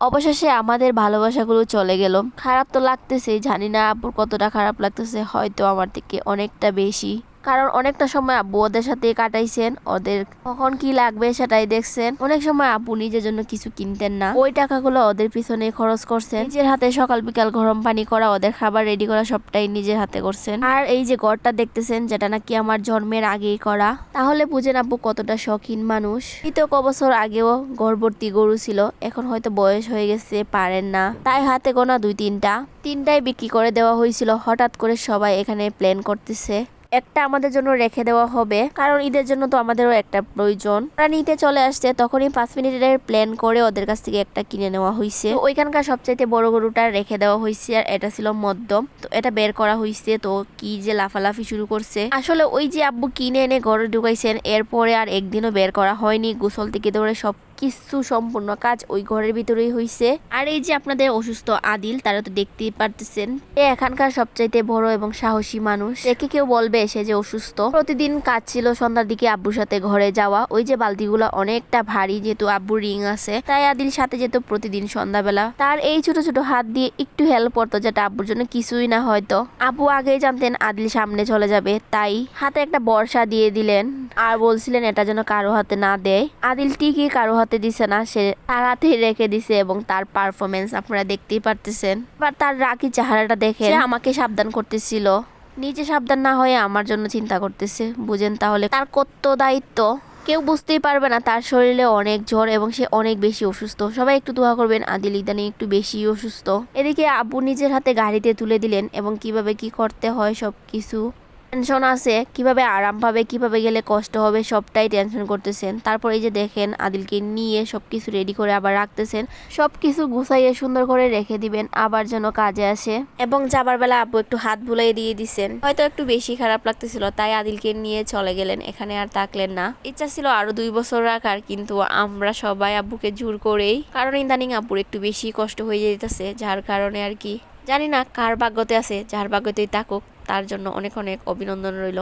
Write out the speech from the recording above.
অবশেষে আমাদের ভালোবাসাগুলো চলে গেল। খারাপ তো লাগতেছে জানি না আব্বুর কতটা খারাপ লাগতেছে, হয়তো আমার থেকে অনেকটা বেশি। কারণ অনেকটা সময় আব্বু ওদের সাথে কাটাইছেন, ওদের কখন কি লাগবে সেটাই দেখছেন। অনেক সময় আব্বু নিজের জন্য কিছু কিনতেন না। ওই টাকাগুলো ওদের পিছনে খরচ করছেন। নিজের হাতে সকাল বিকাল গরম পানি করা, ওদের খাবার রেডি করা সবটাই নিজের হাতে করছেন। আর এই যে ঘরটা দেখতেছেন, যেটা নাকি আমার জন্মের আগেই করা। তাহলে বুঝেন আব্বু কতটা শখিন মানুষ। এই তো ক বছর আগেও গর্ভবতী গরু ছিল, এখন হয়তো বয়স হয়ে গেছে, পারেন না। তাই হাতে গোনা দুই তিনটা। তিনটাই বিক্রি করে দেওয়া হয়েছিল, হঠাৎ করে সবাই এখানে প্ল্যান করতেছে। একটা আমাদের জন্য রেখে দেওয়া হবে। কারণ ঈদের জন্য তো আমাদেরও একটা প্রয়োজন। ওরা নিতে চলে আসছে, তখনই পাঁচ মিনিটের প্ল্যান করে ওদের কাছ থেকে একটা কিনে নেওয়া হয়েছে ওইখানকার সবচাইতে বড় গরুটা রেখে দেওয়া হয়েছে আর এটা ছিল মধ্যম তো এটা বের করা হয়েছে তো কি যে লাফালাফি শুরু করছে। আসলে ওই যে আব্বু কিনে এনে ঘরে ঢুকাইছেন, এরপরে আর একদিনও বের করা হয়নি। গোসল থেকে ধরে সব কিছু সম্পূর্ণ কাজ ওই ঘরের ভিতরেই হয়েছে আর এই যে আপনাদের অসুস্থ আদিল, তারা তো দেখতেই পারতেছেন। এ এখানকার সবচাইতে বড় এবং সাহসী মানুষ। একে কেউ বলবে সে যে অসুস্থ। প্রতিদিন কাজ ছিল সন্ধ্যার দিকে আব্বুর সাথে ঘরে যাওয়া। ওই যে বালতিগুলো অনেকটা ভারী, যেহেতু আব্বুর রিং আছে। তাই আদিল সাথে যেত প্রতিদিন সন্ধ্যাবেলা। তার এই ছোট ছোট হাত দিয়ে একটু হেল্প করতো, যেটা আব্বুর জন্য কিছুই না হয়তো। আব্বু আগেই জানতেন আদিল সামনে চলে যাবে। তাই হাতে একটা বর্ষা দিয়ে দিলেন। আর বলছিলেন, এটা যেন কারও হাতে না দেয়। আদিল ঠিকই কারও হাতে দিছে না, সে তার হাতেই রেখে দিছে এবং তার পারফরমেন্স আপনারা দেখতেই পারতেছেন। এবার তার রাখি চেহারাটা দেখে আমাকে সাবধান করতেছিল। নিজে সাবধান না হয়ে আমার জন্য চিন্তা করতেছে। বুঝেন তাহলে তার কত দায়িত্ব? কেউ বুঝতেই পারবে না তার শরীরে অনেক জ্বর এবং সে অনেক বেশি অসুস্থ। সবাই একটু দোয়া করবেন, আদিল ইদানি একটু বেশি অসুস্থ। এদিকে আব্বু নিজের হাতে গাড়িতে তুলে দিলেন এবং কীভাবে কি করতে হয় সব কিছু টেনশন আছে, কীভাবে আরাম পাবে, কীভাবে গেলে কষ্ট হবে, সবটাই টেনশন করতেছেন। তারপর এই যে দেখেন আদিলকে নিয়ে সব কিছু রেডি করে আবার রাখতেছেন। সব কিছু গুছাইয়ে সুন্দর করে রেখে দিবেন, আবার যেন কাজে আসে। এবং যাবার বেলা আব্বু একটু হাত বুলাই দিয়ে দিছেন। হয়তো একটু বেশি খারাপ লাগতেছিল, তাই আদিলকে নিয়ে চলে গেলেন, এখানে আর থাকলেন না। ইচ্ছা ছিল আরও দুই বছর রাখার, কিন্তু আমরা সবাই আব্বুকে জোর করেই, কারণ ইদানিং আব্বুর একটু বেশি কষ্ট হয়ে যেতেছে, যার কারণে আর কি জানি না কার ভাগ্যতে আছে যার ভাগ্যতেই থাকুক তার জন্য অনেক অনেক অভিনন্দন রইল।